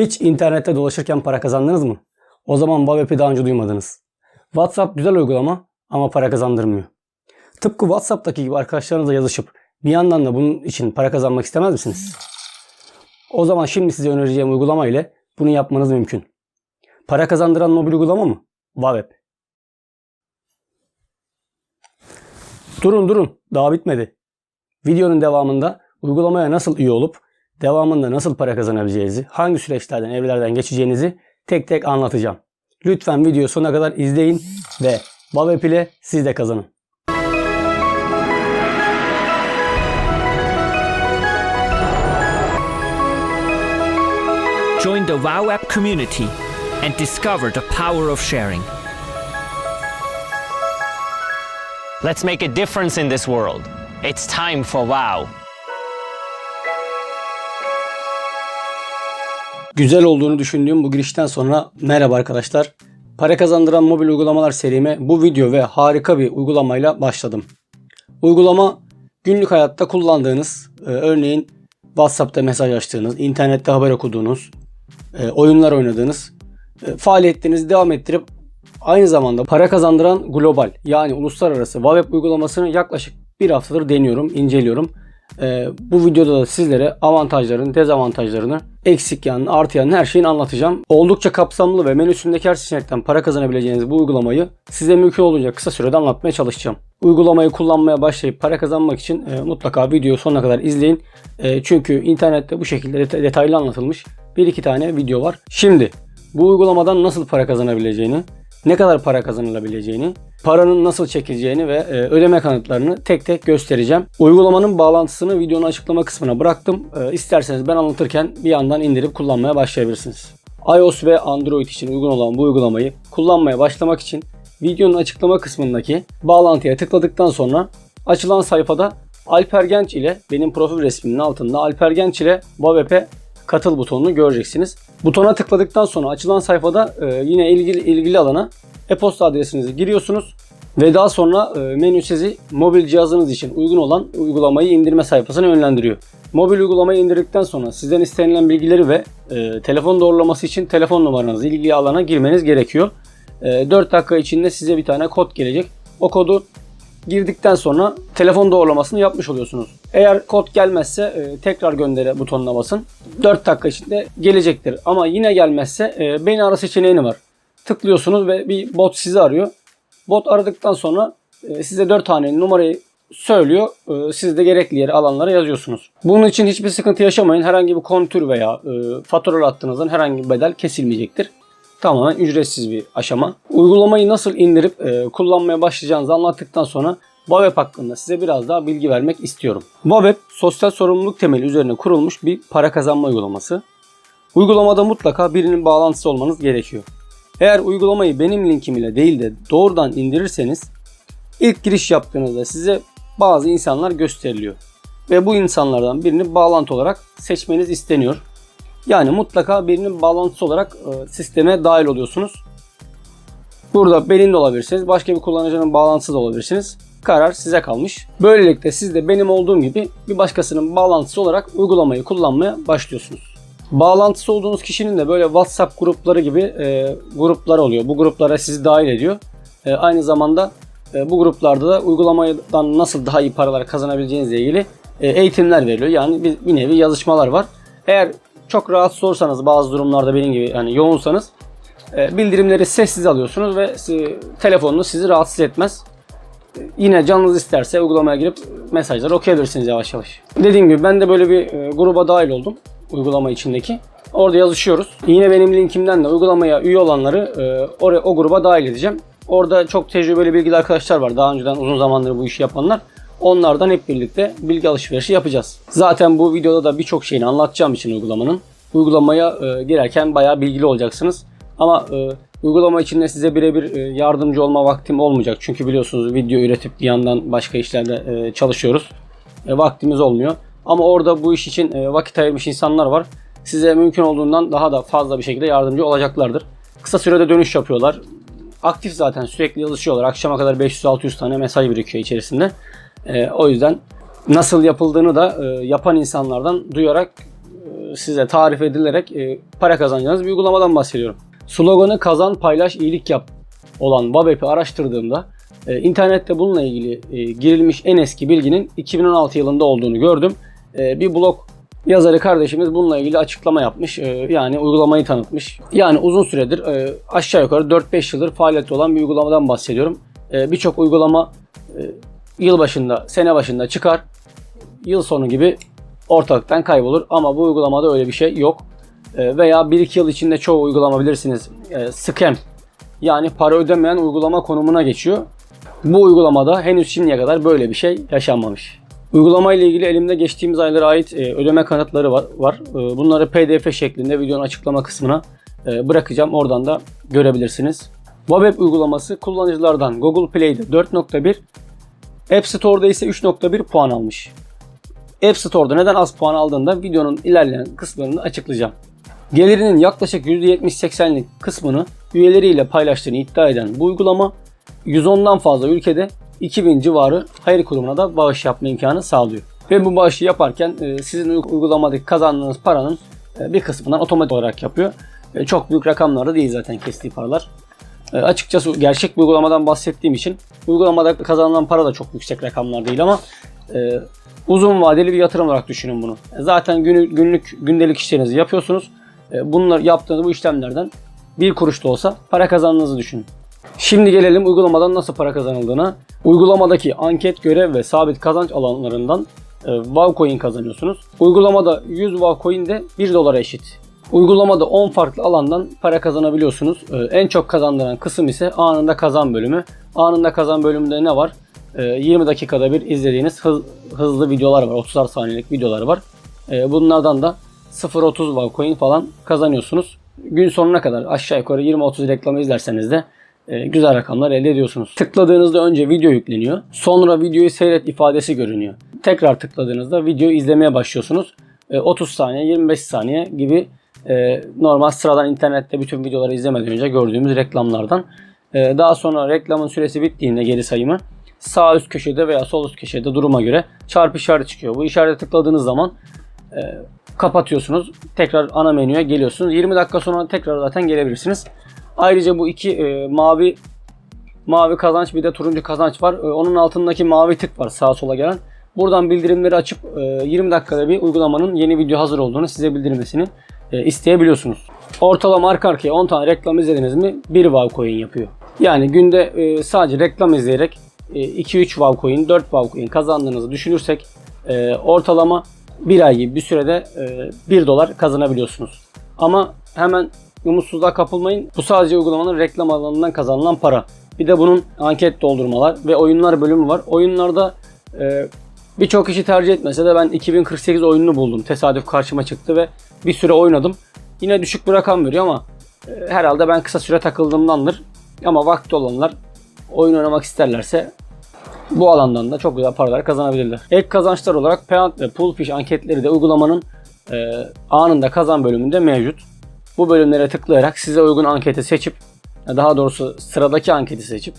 Hiç internette dolaşırken para kazandınız mı? O zaman WebApp'i daha önce duymadınız. WhatsApp güzel uygulama ama para kazandırmıyor. Tıpkı WhatsApp'taki gibi arkadaşlarınızla yazışıp bir yandan da bunun için para kazanmak istemez misiniz? O zaman şimdi size önereceğim uygulama ile bunu yapmanız mümkün. Para kazandıran mobil uygulama mı? WebApp. Durun durun daha bitmedi. Videonun devamında uygulamaya nasıl üye olup devamında nasıl para kazanabileceğinizi, hangi süreçlerden, evlerden geçeceğinizi tek tek anlatacağım. Lütfen videoyu sonuna kadar izleyin ve WebApp ile siz de kazanın. Join the WoW app community and discover the power of sharing. Let's make a difference in this world. It's time for WoW. Güzel olduğunu düşündüğüm bu girişten sonra merhaba arkadaşlar. Para kazandıran mobil uygulamalar serime bu video ve harika bir uygulamayla başladım. Uygulama günlük hayatta kullandığınız, e, örneğin WhatsApp'ta mesaj açtığınız, internette haber okuduğunuz, e, oyunlar oynadığınız e, faaliyetlerinizi devam ettirip aynı zamanda para kazandıran global yani uluslararası web uygulamasını yaklaşık bir haftadır deniyorum, inceliyorum. E, bu videoda da sizlere avantajlarını, dezavantajlarını, eksik yanını, artı yanını her şeyini anlatacağım. Oldukça kapsamlı ve menüsündeki her seçenekten para kazanabileceğiniz bu uygulamayı size mümkün olduğunca kısa sürede anlatmaya çalışacağım. Uygulamayı kullanmaya başlayıp para kazanmak için e, mutlaka videoyu sonuna kadar izleyin. E, çünkü internette bu şekilde deta- detaylı anlatılmış bir iki tane video var. Şimdi bu uygulamadan nasıl para kazanabileceğini, ne kadar para kazanılabileceğini, paranın nasıl çekileceğini ve e, ödeme kanıtlarını tek tek göstereceğim. Uygulamanın bağlantısını videonun açıklama kısmına bıraktım. E, isterseniz ben anlatırken bir yandan indirip kullanmaya başlayabilirsiniz. iOS ve Android için uygun olan bu uygulamayı kullanmaya başlamak için videonun açıklama kısmındaki bağlantıya tıkladıktan sonra açılan sayfada Alper Genç ile benim profil resmimin altında Alper Genç ile WebApp'e katıl butonunu göreceksiniz. Butona tıkladıktan sonra açılan sayfada e, yine ilgili ilgili alana e-posta adresinizi giriyorsunuz ve daha sonra e, menü sizi mobil cihazınız için uygun olan uygulamayı indirme sayfasına yönlendiriyor. Mobil uygulamayı indirdikten sonra sizden istenilen bilgileri ve e, telefon doğrulaması için telefon numaranızı ilgili alana girmeniz gerekiyor. E, 4 dakika içinde size bir tane kod gelecek. O kodu girdikten sonra telefon doğrulamasını yapmış oluyorsunuz. Eğer kod gelmezse e, tekrar göndere butonuna basın. 4 dakika içinde gelecektir. Ama yine gelmezse e, beni ara seçeneğini var. Tıklıyorsunuz ve bir bot sizi arıyor. Bot aradıktan sonra e, size 4 tane numarayı söylüyor. E, siz de gerekli yere alanlara yazıyorsunuz. Bunun için hiçbir sıkıntı yaşamayın. Herhangi bir kontür veya e, fatura attığınızdan herhangi bir bedel kesilmeyecektir. Tamamen ücretsiz bir aşama. Uygulamayı nasıl indirip kullanmaya başlayacağınızı anlattıktan sonra WebApp hakkında size biraz daha bilgi vermek istiyorum. WebApp sosyal sorumluluk temeli üzerine kurulmuş bir para kazanma uygulaması. Uygulamada mutlaka birinin bağlantısı olmanız gerekiyor. Eğer uygulamayı benim linkim ile değil de doğrudan indirirseniz ilk giriş yaptığınızda size bazı insanlar gösteriliyor. Ve bu insanlardan birini bağlantı olarak seçmeniz isteniyor. Yani mutlaka birinin bağlantısı olarak e, sisteme dahil oluyorsunuz. Burada benim de olabilirsiniz. Başka bir kullanıcının bağlantısı da olabilirsiniz. Karar size kalmış. Böylelikle siz de benim olduğum gibi bir başkasının bağlantısı olarak uygulamayı kullanmaya başlıyorsunuz. Bağlantısı olduğunuz kişinin de böyle WhatsApp grupları gibi e, gruplar oluyor. Bu gruplara sizi dahil ediyor. E, aynı zamanda e, bu gruplarda da uygulamadan nasıl daha iyi paralar kazanabileceğinizle ilgili e, eğitimler veriliyor. Yani bir, bir nevi yazışmalar var. Eğer çok rahatsız olursanız bazı durumlarda benim gibi yani yoğunsanız e, bildirimleri sessiz alıyorsunuz ve si- telefonunuz sizi rahatsız etmez. E, Yine canınız isterse uygulamaya girip mesajları okuyabilirsiniz yavaş yavaş. Dediğim gibi ben de böyle bir e, gruba dahil oldum uygulama içindeki. Orada yazışıyoruz. Yine benim linkimden de uygulamaya üye olanları e, oraya o gruba dahil edeceğim. Orada çok tecrübeli bilgili arkadaşlar var. Daha önceden uzun zamandır bu işi yapanlar. Onlardan hep birlikte bilgi alışverişi yapacağız. Zaten bu videoda da birçok şeyini anlatacağım için uygulamanın. Uygulamaya e, girerken bayağı bilgili olacaksınız. Ama e, uygulama içinde size birebir e, yardımcı olma vaktim olmayacak. Çünkü biliyorsunuz video üretip bir yandan başka işlerde e, çalışıyoruz. E, vaktimiz olmuyor. Ama orada bu iş için e, vakit ayırmış insanlar var. Size mümkün olduğundan daha da fazla bir şekilde yardımcı olacaklardır. Kısa sürede dönüş yapıyorlar. Aktif zaten sürekli yazışıyorlar. Akşama kadar 500-600 tane mesaj birikiyor içerisinde. E, o yüzden nasıl yapıldığını da e, yapan insanlardan duyarak size tarif edilerek para kazanacağınız bir uygulamadan bahsediyorum. Sloganı kazan, paylaş, iyilik yap olan Webap'i araştırdığımda internette bununla ilgili girilmiş en eski bilginin 2016 yılında olduğunu gördüm. E, bir blog yazarı kardeşimiz bununla ilgili açıklama yapmış. E, yani uygulamayı tanıtmış. Yani uzun süredir e, aşağı yukarı 4-5 yıldır faaliyette olan bir uygulamadan bahsediyorum. E, Birçok uygulama e, yıl başında, sene başında çıkar. Yıl sonu gibi ortalıktan kaybolur ama bu uygulamada öyle bir şey yok. Veya 1-2 yıl içinde çoğu uygulama bilirsiniz e, scam yani para ödemeyen uygulama konumuna geçiyor. Bu uygulamada henüz şimdiye kadar böyle bir şey yaşanmamış. Uygulama ile ilgili elimde geçtiğimiz aylara ait e, ödeme kanıtları var. E, bunları pdf şeklinde videonun açıklama kısmına e, bırakacağım. Oradan da görebilirsiniz. WebApp uygulaması kullanıcılardan Google Play'de 4.1, App Store'da ise 3.1 puan almış. App Store'da neden az puan aldığında videonun ilerleyen kısımlarını açıklayacağım. Gelirinin yaklaşık %70-80'lik kısmını üyeleriyle paylaştığını iddia eden bu uygulama 110'dan fazla ülkede 2000 civarı hayır kurumuna da bağış yapma imkanı sağlıyor. Ve bu bağışı yaparken e, sizin uy- uygulamadaki kazandığınız paranın e, bir kısmından otomatik olarak yapıyor. E, Çok büyük rakamlar da değil zaten kestiği paralar. Açıkçası gerçek bir uygulamadan bahsettiğim için uygulamada kazanılan para da çok yüksek rakamlar değil ama uzun vadeli bir yatırım olarak düşünün bunu. Zaten günü, günlük gündelik işlerinizi yapıyorsunuz. Bunlar yaptığınız bu işlemlerden bir kuruş da olsa para kazandığınızı düşünün. Şimdi gelelim uygulamadan nasıl para kazanıldığına. Uygulamadaki anket, görev ve sabit kazanç alanlarından e, wow coin kazanıyorsunuz. Uygulamada 100 wow coin de 1 dolara eşit. Uygulamada 10 farklı alandan para kazanabiliyorsunuz. E, en çok kazandıran kısım ise anında kazan bölümü. Anında kazan bölümünde ne var? E, 20 dakikada bir izlediğiniz hız- hızlı videolar var. 30'ar saniyelik videolar var. E, bunlardan da 0.30 wow coin falan kazanıyorsunuz. Gün sonuna kadar aşağı yukarı 20-30 reklamı izlerseniz de e, güzel rakamlar elde ediyorsunuz. Tıkladığınızda önce video yükleniyor. Sonra videoyu seyret ifadesi görünüyor. Tekrar tıkladığınızda videoyu izlemeye başlıyorsunuz. E, 30 saniye, 25 saniye gibi e, normal sıradan internette bütün videoları izlemeden önce gördüğümüz reklamlardan. E, daha sonra reklamın süresi bittiğinde geri sayımı sağ üst köşede veya sol üst köşede duruma göre çarpı işareti çıkıyor. Bu işarete tıkladığınız zaman e, kapatıyorsunuz. Tekrar ana menüye geliyorsunuz. 20 dakika sonra tekrar zaten gelebilirsiniz. Ayrıca bu iki e, mavi mavi kazanç bir de turuncu kazanç var. E, onun altındaki mavi tık var sağa sola gelen. Buradan bildirimleri açıp e, 20 dakikada bir uygulamanın yeni video hazır olduğunu size bildirmesini e, isteyebiliyorsunuz. Ortalama arka arkaya 10 tane reklam izlediniz mi 1 wow coin yapıyor. Yani günde e, sadece reklam izleyerek e, 2-3 wow coin, 4 wow coin kazandığınızı düşünürsek e, ortalama bir ay gibi bir sürede e, 1 dolar kazanabiliyorsunuz. Ama hemen umutsuzluğa kapılmayın. Bu sadece uygulamanın reklam alanından kazanılan para. Bir de bunun anket doldurmalar ve oyunlar bölümü var. Oyunlarda e, birçok kişi tercih etmese de ben 2048 oyununu buldum. Tesadüf karşıma çıktı ve bir süre oynadım. Yine düşük bir rakam veriyor ama e, herhalde ben kısa süre takıldığımdandır. Ama vakti olanlar oyun oynamak isterlerse bu alandan da çok güzel paralar kazanabilirler. Ek kazançlar olarak Payout ve Poolfish anketleri de uygulamanın e, anında kazan bölümünde mevcut. Bu bölümlere tıklayarak size uygun anketi seçip daha doğrusu sıradaki anketi seçip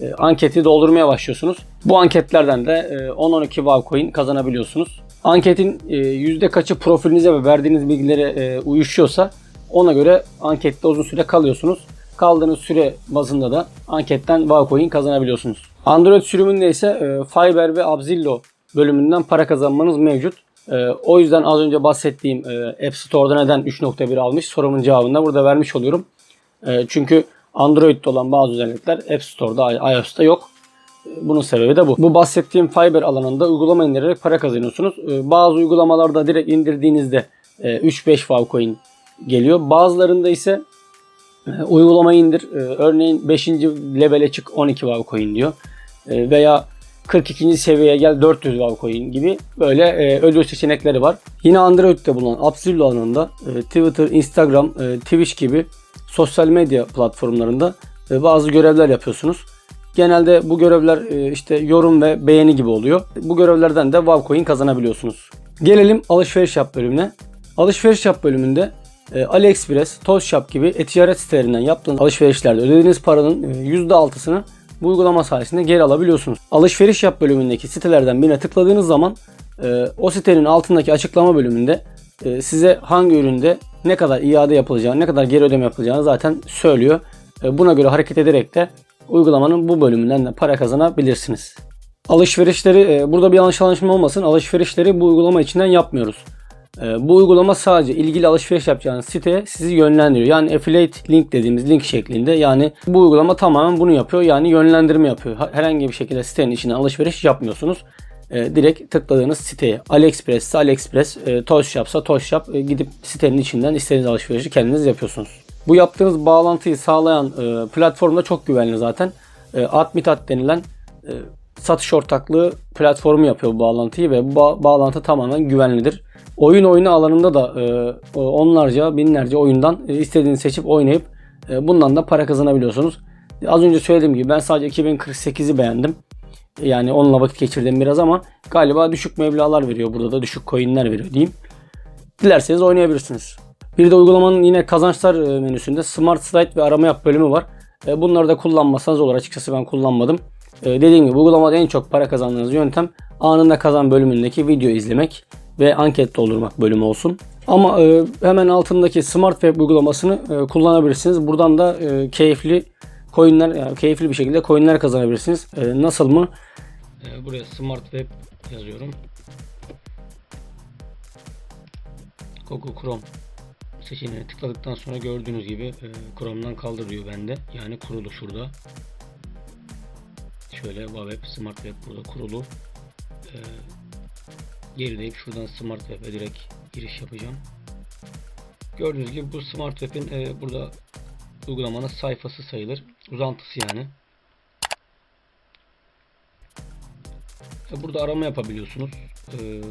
e, anketi doldurmaya başlıyorsunuz. Bu anketlerden de e, 10-12 wow coin kazanabiliyorsunuz. Anketin e, yüzde kaçı profilinize ve verdiğiniz bilgilere e, uyuşuyorsa ona göre ankette uzun süre kalıyorsunuz. Kaldığınız süre bazında da anketten wow coin kazanabiliyorsunuz. Android sürümünde ise e, Fiverr ve Abzillo bölümünden para kazanmanız mevcut. E, o yüzden az önce bahsettiğim e, App Store'da neden 3.1 almış sorumun cevabını da burada vermiş oluyorum. E, çünkü Android'de olan bazı özellikler App Store'da, iOS'ta yok. E, Bunun sebebi de bu. Bu bahsettiğim Fiverr alanında uygulama indirerek para kazanıyorsunuz. E, Bazı uygulamalarda direkt indirdiğinizde e, 3-5 wow coin geliyor. Bazılarında ise e, uygulamayı indir. e, Örneğin 5. levele çık 12 wow coin diyor. E, Veya 42. seviyeye gel 400 wow coin gibi böyle e, ödül seçenekleri var. Yine Android'de bulunan Appzilla alanında e, Twitter, Instagram, e, Twitch gibi sosyal medya platformlarında e, bazı görevler yapıyorsunuz. Genelde bu görevler e, işte yorum ve beğeni gibi oluyor. Bu görevlerden de wow coin kazanabiliyorsunuz. Gelelim alışveriş yap bölümüne. Alışveriş yap bölümünde e, AliExpress, Tozshop gibi e-ticaret sitelerinden yaptığınız alışverişlerde ödediğiniz paranın e, %6'sını bu uygulama sayesinde geri alabiliyorsunuz. Alışveriş yap bölümündeki sitelerden birine tıkladığınız zaman e, o sitenin altındaki açıklama bölümünde e, size hangi üründe ne kadar iade yapılacağını, ne kadar geri ödeme yapılacağını zaten söylüyor. E, Buna göre hareket ederek de uygulamanın bu bölümünden de para kazanabilirsiniz. Alışverişleri, e, burada bir yanlış anlaşılma olmasın. Alışverişleri bu uygulama içinden yapmıyoruz. E, Bu uygulama sadece ilgili alışveriş yapacağınız siteye sizi yönlendiriyor. Yani affiliate link dediğimiz link şeklinde. Yani bu uygulama tamamen bunu yapıyor. Yani yönlendirme yapıyor. Ha- Herhangi bir şekilde sitenin içine alışveriş yapmıyorsunuz. E, direkt tıkladığınız siteye AliExpress ise AliExpress, e, Toys Shop'sa Toys Shop e, gidip sitenin içinden istediğiniz alışverişi kendiniz yapıyorsunuz. Bu yaptığınız bağlantıyı sağlayan e, platform da çok güvenli zaten. Admitat denilen satış ortaklığı platformu yapıyor bu bağlantıyı ve bu ba- bağlantı tamamen güvenlidir. Oyun oyunu alanında da e, onlarca, binlerce oyundan e, istediğini seçip oynayıp e, bundan da para kazanabiliyorsunuz. Az önce söylediğim gibi ben sadece 2048'i beğendim. Yani onunla vakit geçirdim biraz ama galiba düşük meblağlar veriyor. Burada da düşük coinler veriyor diyeyim. Dilerseniz oynayabilirsiniz. Bir de uygulamanın yine kazançlar e, menüsünde Smart Slide ve arama yap bölümü var. Bunları da kullanmasanız olur. Açıkçası ben kullanmadım. Dediğim gibi uygulamada en çok para kazandığınız yöntem anında kazan bölümündeki video izlemek ve anket doldurmak bölümü olsun. Ama e, hemen altındaki Smart Web uygulamasını e, kullanabilirsiniz. Buradan da e, keyifli coinler, yani keyifli bir şekilde coinler kazanabilirsiniz. E, nasıl mı? E, buraya Smart Web yazıyorum. Google Chrome seçeneğine tıkladıktan sonra gördüğünüz gibi e, Chrome'dan kaldırıyor bende. Yani kurulu şurada. Şöyle Web, Smart Web burada kurulu. E, geri deyip şuradan Smart Web'e direkt giriş yapacağım. Gördüğünüz gibi bu Smart Web'in e, burada uygulamanın sayfası sayılır. Uzantısı yani. E, Burada arama yapabiliyorsunuz. E,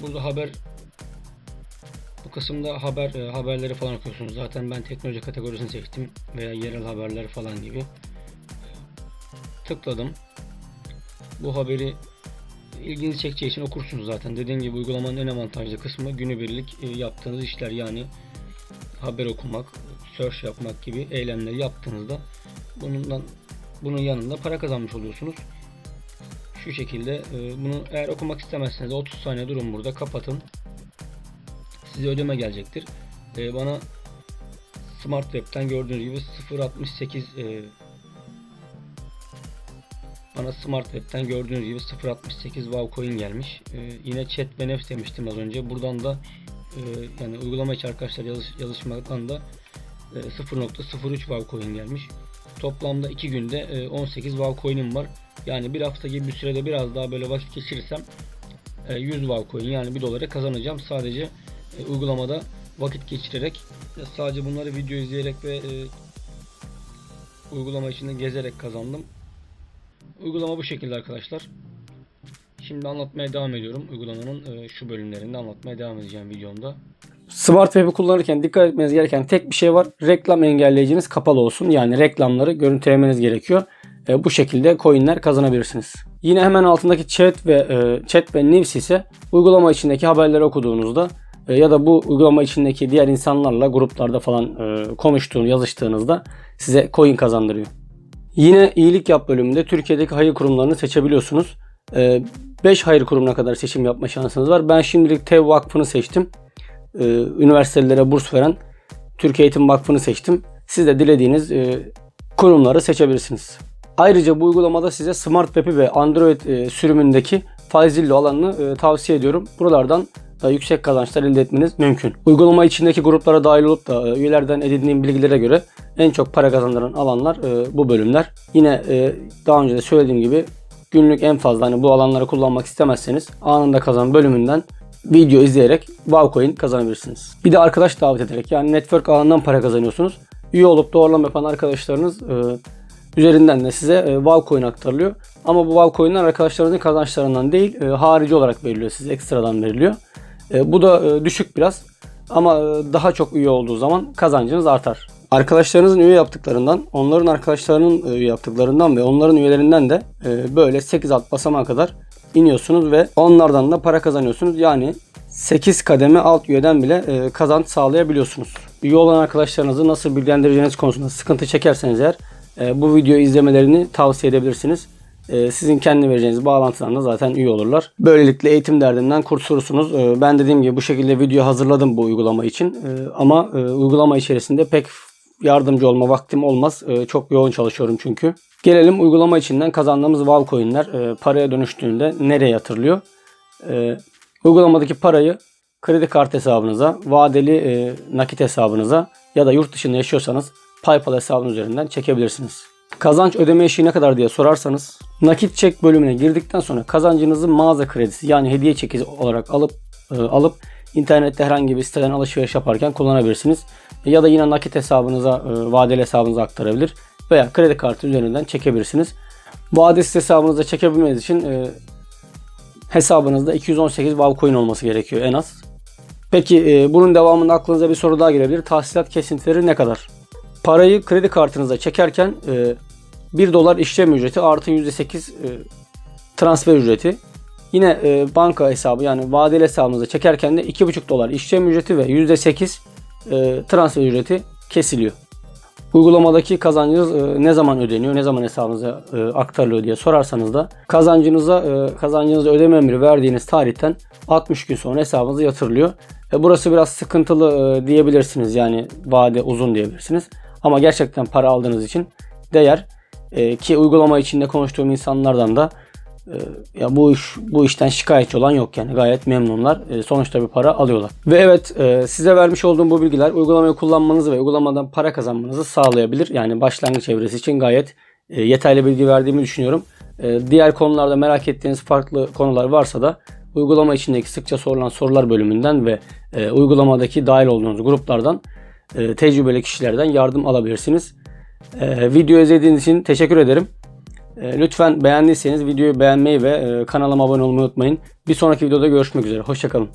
Burada haber bu kısımda haber e, haberleri falan okuyorsunuz. Zaten ben teknoloji kategorisini seçtim veya yerel haberler falan gibi. Tıkladım. Bu haberi ilginizi çekeceği için okursunuz zaten. Dediğim gibi uygulamanın en avantajlı kısmı günübirlik e, yaptığınız işler yani haber okumak, search yapmak gibi eylemleri yaptığınızda bundan bunun yanında para kazanmış oluyorsunuz. Şu şekilde e, bunu eğer okumak istemezseniz de 30 saniye durun burada kapatın. Size ödeme gelecektir. E, bana Smart Web'ten gördüğünüz gibi 0.68 e, bana Smart Web'ten gördüğünüz gibi 0.68 wow coin gelmiş. E, yine chat ve nefs demiştim az önce. Buradan da e, yani uygulama içi arkadaşlar yazış, yazışmadan da e, 0.03 wow coin gelmiş. Toplamda 2 günde e, 18 wow coin'im var. Yani bir hafta gibi bir sürede biraz daha böyle vakit geçirirsem e, 100 wow coin yani 1 dolara kazanacağım. Sadece e, uygulamada vakit geçirerek sadece bunları video izleyerek ve e, uygulama içinde gezerek kazandım. Uygulama bu şekilde arkadaşlar. Şimdi anlatmaya devam ediyorum. Uygulamanın e, şu bölümlerinde anlatmaya devam edeceğim videomda. Smart Web'i kullanırken dikkat etmeniz gereken tek bir şey var. Reklam engelleyiciniz kapalı olsun. Yani reklamları görüntülemeniz gerekiyor. E, bu şekilde coinler kazanabilirsiniz. Yine hemen altındaki chat ve e, chat ve news ise uygulama içindeki haberleri okuduğunuzda e, ya da bu uygulama içindeki diğer insanlarla gruplarda falan e, konuştuğun, yazıştığınızda size coin kazandırıyor. Yine iyilik yap bölümünde Türkiye'deki hayır kurumlarını seçebiliyorsunuz. 5 hayır kurumuna kadar seçim yapma şansınız var. Ben şimdilik TEV Vakfı'nı seçtim. Ee, Üniversitelere burs veren Türkiye Eğitim Vakfı'nı seçtim. Siz de dilediğiniz e, kurumları seçebilirsiniz. Ayrıca bu uygulamada size Smart Web'i ve Android e, sürümündeki Fazillo alanını e, tavsiye ediyorum. Buralardan da yüksek kazançlar elde etmeniz mümkün. Uygulama içindeki gruplara dahil olup da e, üyelerden edindiğim bilgilere göre en çok para kazandıran alanlar e, bu bölümler. Yine e, daha önce de söylediğim gibi günlük en fazla hani bu alanları kullanmak istemezseniz anında kazan bölümünden video izleyerek wow coin kazanabilirsiniz. Bir de arkadaş davet ederek yani network alanından para kazanıyorsunuz. Üye olup doğrulama yapan arkadaşlarınız üzerinden de size e, aktarılıyor. Ama bu wow coinler arkadaşlarınızın kazançlarından değil harici olarak veriliyor size ekstradan veriliyor. E, bu da e, düşük biraz ama e, daha çok üye olduğu zaman kazancınız artar. Arkadaşlarınızın üye yaptıklarından, onların arkadaşlarının üye yaptıklarından ve onların üyelerinden de böyle 8 alt basamağa kadar iniyorsunuz ve onlardan da para kazanıyorsunuz. Yani 8 kademe alt üyeden bile e, kazanç sağlayabiliyorsunuz. Üye olan arkadaşlarınızı nasıl bilgilendireceğiniz konusunda sıkıntı çekerseniz eğer bu videoyu izlemelerini tavsiye edebilirsiniz. E, sizin kendi vereceğiniz bağlantıdan da zaten üye olurlar. Böylelikle eğitim derdinden kurtulursunuz. E, ben dediğim gibi bu şekilde video hazırladım bu uygulama için. E, ama e, uygulama içerisinde pek yardımcı olma vaktim olmaz. Çok yoğun çalışıyorum çünkü. Gelelim uygulama içinden kazandığımız Valcoin'ler e, paraya dönüştüğünde nereye yatırılıyor? Uygulamadaki parayı kredi kart hesabınıza, vadeli e, nakit hesabınıza ya da yurt dışında yaşıyorsanız PayPal hesabınız üzerinden çekebilirsiniz. Kazanç ödeme eşiği ne kadar diye sorarsanız nakit çek bölümüne girdikten sonra kazancınızı mağaza kredisi yani hediye çeki olarak alıp e, alıp internette herhangi bir siteden alışveriş yaparken kullanabilirsiniz. Ya da yine nakit hesabınıza, e, vadeli hesabınıza aktarabilir veya kredi kartı üzerinden çekebilirsiniz. Vadesiz hesabınıza çekebilmeniz için e, hesabınızda 218 Valcoin olması gerekiyor en az. Peki e, bunun devamında aklınıza bir soru daha gelebilir. Tahsilat kesintileri ne kadar? Parayı kredi kartınıza çekerken e, 1 dolar işlem ücreti artı %8 e, transfer ücreti. Yine e, banka hesabı yani vadeli hesabınıza çekerken de 2,5 dolar işlem ücreti ve %8 e, transfer ücreti kesiliyor. Uygulamadaki kazancınız e, ne zaman ödeniyor, ne zaman hesabınıza e, aktarılıyor diye sorarsanız da kazancınıza e, kazancınıza ödeme emri verdiğiniz tarihten 60 gün sonra hesabınıza yatırılıyor. E, burası biraz sıkıntılı e, diyebilirsiniz yani vade uzun diyebilirsiniz. Ama gerçekten para aldığınız için değer. E, ki uygulama içinde konuştuğum insanlardan da e, ya bu iş bu işten şikayetçi olan yok yani gayet memnunlar. E, sonuçta bir para alıyorlar. Ve evet e, size vermiş olduğum bu bilgiler uygulamayı kullanmanızı ve uygulamadan para kazanmanızı sağlayabilir. Yani başlangıç evresi için gayet e, yeterli bilgi verdiğimi düşünüyorum. E, diğer konularda merak ettiğiniz farklı konular varsa da uygulama içindeki sıkça sorulan sorular bölümünden ve e, uygulamadaki dahil olduğunuz gruplardan e, tecrübeli kişilerden yardım alabilirsiniz. E, video izlediğiniz için teşekkür ederim. E, lütfen beğendiyseniz videoyu beğenmeyi ve e, kanalıma abone olmayı unutmayın. Bir sonraki videoda görüşmek üzere. Hoşçakalın.